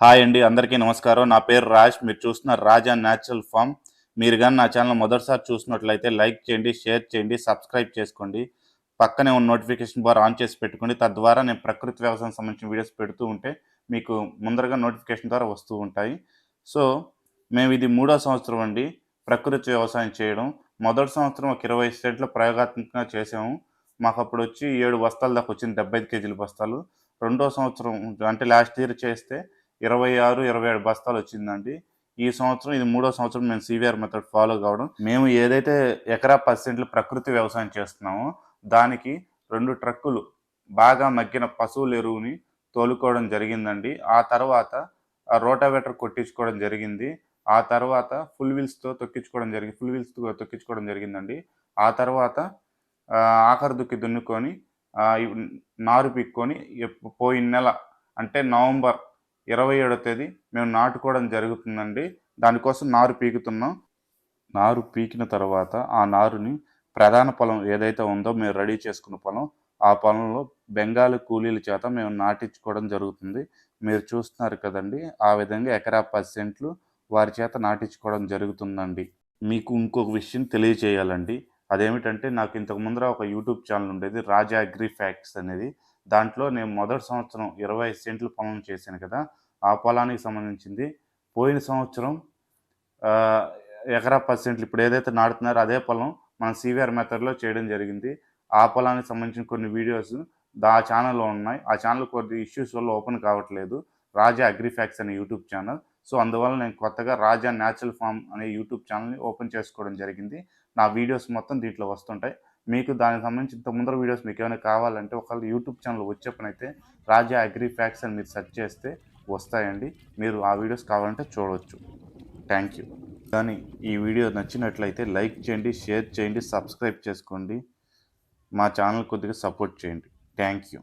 Hi అండి అందరికీ నమస్కారం. నా పేరు రాజ్ మీరు చూస్తున్న రాజా న్యాచురల్ ఫామ్ మీరు కానీ నా ఛానల్ మొదటిసారి చూసినట్లయితే లైక్ చేయండి షేర్ చేయండి సబ్స్క్రైబ్ చేసుకోండి. పక్కనే ఉన్న నోటిఫికేషన్ బార్ ఆన్ చేసి పెట్టుకోండి. తద్వారా నేను ప్రకృతి వ్యవసాయం సంబంధించిన వీడియోస్ పెడుతూ ఉంటే మీకు ముందరగా నోటిఫికేషన్ ద్వారా వస్తూ ఉంటాయి. సో మేము ఇది మూడో సంవత్సరం అండి ప్రకృతి వ్యవసాయం చేయడం. మొదటి సంవత్సరం ఒక ఇరవై సెంట్లు ప్రయోగాత్మకంగా చేసాము. మాకు అప్పుడు వచ్చి ఏడు బస్తాల దాకా వచ్చింది డెబ్బై ఐదు కేజీల బస్తాలు. రెండో సంవత్సరం అంటే లాస్ట్ ఇయర్ చేస్తే ఇరవై ఆరు ఇరవై ఏడు బస్తాలు వచ్చిందండి. ఈ సంవత్సరం ఇది మూడో సంవత్సరం మేము సివిఆర్ మెథడ్ ఫాలో కావడం. మేము ఏదైతే ఎకరా పర్సెంట్లు ప్రకృతి వ్యవసాయం చేస్తున్నామో దానికి రెండు ట్రక్కులు బాగా మగ్గిన పశువుల ఎరువుని తోలుకోవడం జరిగిందండి. ఆ తర్వాత ఆ రోటావేటర్ కొట్టించుకోవడం జరిగింది. ఆ తర్వాత ఫుల్ వీల్స్తో తొక్కించుకోవడం జరిగింది. ఫుల్ వీల్స్తో తొక్కించుకోవడం జరిగిందండి. ఆ తర్వాత ఆఖరి దుక్కి దున్నుకొని నారు పిక్కొని పోయిన నెల అంటే నవంబర్ ఇరవై ఏడో తేదీ మేము నాటుకోవడం జరుగుతుందండి. దానికోసం నారు పీకుతున్నాం. నారు పీకిన తర్వాత ఆ నారుని ప్రధాన పొలం ఏదైతే ఉందో మేము రెడీ చేసుకున్న పొలం ఆ పొలంలో బెంగాలీ కూలీల చేత మేము నాటించుకోవడం జరుగుతుంది. మీరు చూస్తున్నారు కదండి ఆ విధంగా ఎకరా పది సెంట్లు వారి చేత నాటించుకోవడం జరుగుతుందండి. మీకు ఇంకొక విషయం తెలియజేయాలండి అదేమిటంటే నాకు ఇంతకు ముందర ఒక యూట్యూబ్ ఛానల్ ఉండేది రాజా అగ్రి ఫ్యాక్ట్స్ అనేది. దాంట్లో నేను మొదటి సంవత్సరం ఇరవై సెంట్లు పొలం చేశాను కదా ఆ పొలానికి సంబంధించింది. పోయిన సంవత్సరం ఎకరా పర్సెంట్లు ఇప్పుడు ఏదైతే నాటుతున్నారో అదే పొలం మన సివిఆర్ మెథడ్లో చేయడం జరిగింది. ఆ పొలానికి సంబంధించిన కొన్ని వీడియోస్ దా ఛానల్లో ఉన్నాయి. ఆ ఛానల్ కొద్ది ఇష్యూస్ వల్ల ఓపెన్ కావట్లేదు. రాజా అగ్రిఫ్యాక్స్ అనే యూట్యూబ్ ఛానల్. సో అందువల్ల నేను కొత్తగా రాజా న్యాచురల్ ఫార్మ్ అనే యూట్యూబ్ ఛానల్ని ఓపెన్ చేసుకోవడం జరిగింది. నా వీడియోస్ మొత్తం దీంట్లో వస్తుంటాయి. మీకు దానికి సంబంధించి ఇంత ముందర వీడియోస్ మీకు ఏమైనా కావాలంటే ఒకవేళ యూట్యూబ్ ఛానల్ వచ్చే పని రాజా అగ్రి ఫ్యాక్ట్స్ అని మీరు సెర్చ్ చేస్తే వస్తాయండి. మీరు ఆ వీడియోస్ కావాలంటే చూడవచ్చు థ్యాంక్ యూ కానీ ఈ వీడియో నచ్చినట్లయితే లైక్ చేయండి షేర్ చేయండి సబ్స్క్రైబ్ చేసుకోండి. మా ఛానల్ కొద్దిగా సపోర్ట్ చేయండి. Thank you